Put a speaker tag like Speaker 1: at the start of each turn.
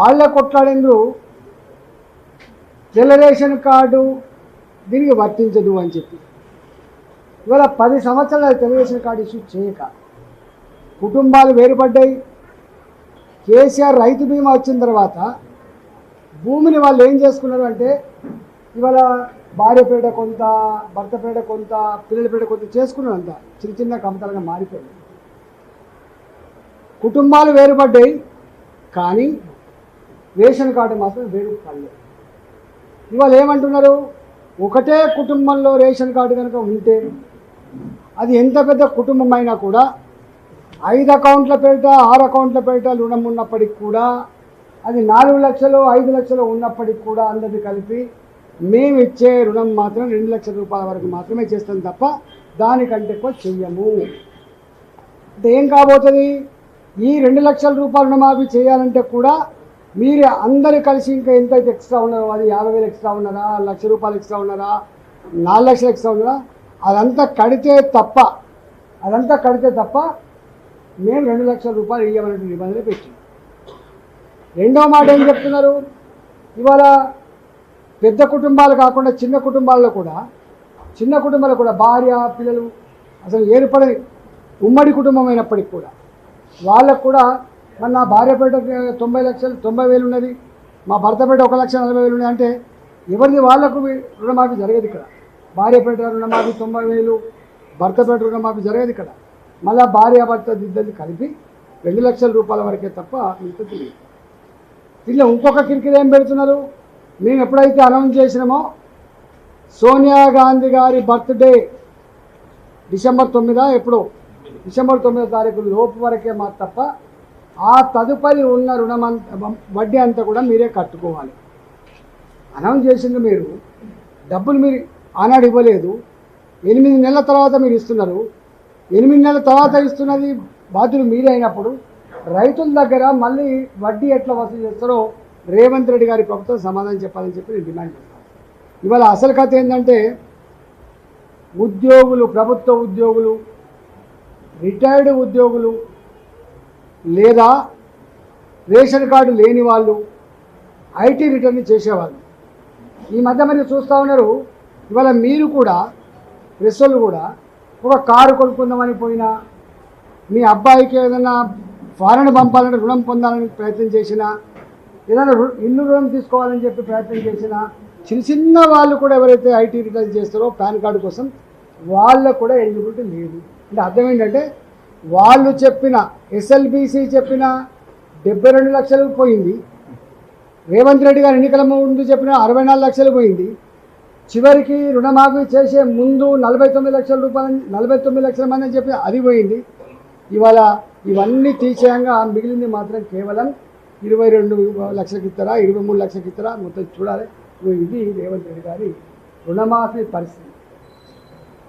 Speaker 1: వాళ్ళే కొట్లాడేందుకు generation card దీనికి వర్తించదు అని చెప్పి. ఇవాళ పది సంవత్సరాలు తెల్ల కార్డు ఇష్యూ చేయక కుటుంబాలు వేరుపడ్డాయి. కేసీఆర్ రైతు బీమా వచ్చిన తర్వాత భూమిని వాళ్ళు ఏం చేసుకున్నారు అంటే ఇవాళ భార్య పేడ కొంత భర్త పేడ కొంత పిల్లల పేడ కొంత చేసుకున్నారు అంత చిన్న చిన్న కమతలుగా మారిపోయింది కుటుంబాలు వేరుపడ్డాయి. కానీ రేషన్ కార్డు మాత్రం వేరు పడలేదు ఇవాళ ఏమంటున్నారు? ఒకటే కుటుంబంలో రేషన్ కార్డు కనుక ఉంటే అది ఎంత పెద్ద కుటుంబం అయినా కూడా ఐదు అకౌంట్ల పేరిట ఆరు అకౌంట్ల పేరిట రుణం ఉన్నప్పటికి కూడా అది నాలుగు లక్షలు ఐదు లక్షలు ఉన్నప్పటికి కూడా అందరిని కలిపి మేము ఇచ్చే రుణం మాత్రం రెండు లక్షల రూపాయల వరకు మాత్రమే చేస్తాం తప్ప దానికంటే ఎక్కువ చెయ్యము. అంటే ఏం కాబోతుంది? ఈ రెండు లక్షల రూపాయల రుణమాఫీ చేయాలంటే కూడా మీరు అందరు కలిసి ఇంకా ఎంత అయితే ఎక్స్ట్రా ఉన్నారో అది యాభై వేలు ఎక్స్ట్రా ఉన్నారా లక్ష రూపాయలు ఎక్స్ట్రా ఉన్నారా నాలుగు లక్షలు ఎక్స్ట్రా ఉన్నారా అదంతా కడితే తప్ప అదంతా కడితే తప్ప మేము రెండు లక్షల రూపాయలు ఇవ్వమనే నిబంధన పెట్టింది. రెండో మాట ఏం చెప్తున్నారు? ఇవాళ పెద్ద కుటుంబాలు కాకుండా చిన్న కుటుంబాల్లో కూడా చిన్న కుటుంబాలు కూడా భార్య పిల్లలు అసలు ఏర్పడని ఉమ్మడి కుటుంబం అయినప్పటికి కూడా వాళ్ళకు కూడా మన నా భార్య పేట తొంభై లక్షలు తొంభై వేలు ఉన్నది. మా భర్త పేట ఒక లక్ష నలభై వేలు ఉన్నాయి అంటే ఎవరిది వాళ్ళకు రుణమాఫీ జరగదు ఇక్కడ. భార్య పేట రుణమాఫీ తొంభై వేలు భర్త పేట రుణమాఫీ జరగదు ఇక్కడ. మళ్ళా భార్య భర్త ఇద్దరిని కలిపి రెండు లక్షల రూపాయల వరకే తప్ప మిగతా తెలియదు. దీనిలో ఇంకొక కిరికిరి ఏం పెడుతున్నారు? మేము ఎప్పుడైతే అనౌన్స్ చేసినామో సోనియా గాంధీ గారి బర్త్డే డిసెంబర్ తొమ్మిదా ఎప్పుడో డిసెంబర్ తొమ్మిదో తారీఖు లోపు వరకే మా తప్ప ఆ తదుపరి ఉన్న రుణమంత వడ్డీ అంతా కూడా మీరే కట్టుకోవాలి. అనౌన్స్ చేసింది మీరు. డబ్బులు మీరు ఆనాడు ఇవ్వలేదు. ఎనిమిది నెలల తర్వాత మీరు ఇస్తున్నారు. ఎనిమిది నెలల తర్వాత ఇస్తున్నది బాధ్యులు మీరే అయినప్పుడు రైతుల దగ్గర మళ్ళీ వడ్డీ ఎట్లా వసూలు చేస్తారో రేవంత్ రెడ్డి గారి ప్రభుత్వం సమాధానం చెప్పాలని చెప్పి నేను డిమాండ్ చేస్తాను ఇవాళ అసలు కథ ఏంటంటే ఉద్యోగులు ప్రభుత్వ ఉద్యోగులు రిటైర్డ్ ఉద్యోగులు లేదా రేషన్ కార్డు లేని వాళ్ళు ఐటీ రిటర్న్ చేసేవాళ్ళు. ఈ మధ్య మరి చూస్తూ ఉన్నారు ఇవాళ మీరు కూడా ప్రెస్సులు కూడా ఒక కారు కొనుక్కుందామని పోయినా మీ అబ్బాయికి ఏదైనా ఫారెన్ పంపాలంటే రుణం పొందాలని ప్రయత్నం చేసినా ఏదైనా రు- ఇల్లు రుణం తీసుకోవాలని చెప్పి ప్రయత్నం చేసినా చిన్న చిన్న వాళ్ళు కూడా ఎవరైతే ఐటీ రిటర్న్ చేస్తారో పాన్ కార్డు కోసం వాళ్ళకు కూడా ఎలిజిబిలిటీ లేదు. అంటే అర్థం ఏంటంటే వాళ్ళు చెప్పిన ఎస్ఎల్బిసి చెప్పిన డెబ్బై రెండు లక్షలు పోయింది. రేవంత్ రెడ్డి గారు ఎన్నికల ముందు చెప్పిన అరవై నాలుగు లక్షలు పోయింది. చివరికి రుణమాఫీ చేసే ముందు నలభై తొమ్మిది లక్షల రూపాయలు నలభై తొమ్మిది లక్షల మంది అని చెప్పి అది పోయింది. ఇవాళ ఇవన్నీ తీసేయంగా మిగిలింది మాత్రం కేవలం ఇరవై రెండు లక్షలకి ఇస్తారా ఇరవై మూడు లక్షలకి ఇస్తారా మొత్తం చూడాలి. ఇది రేవంత్ రెడ్డి గారి రుణమాఫీ పరిస్థితి.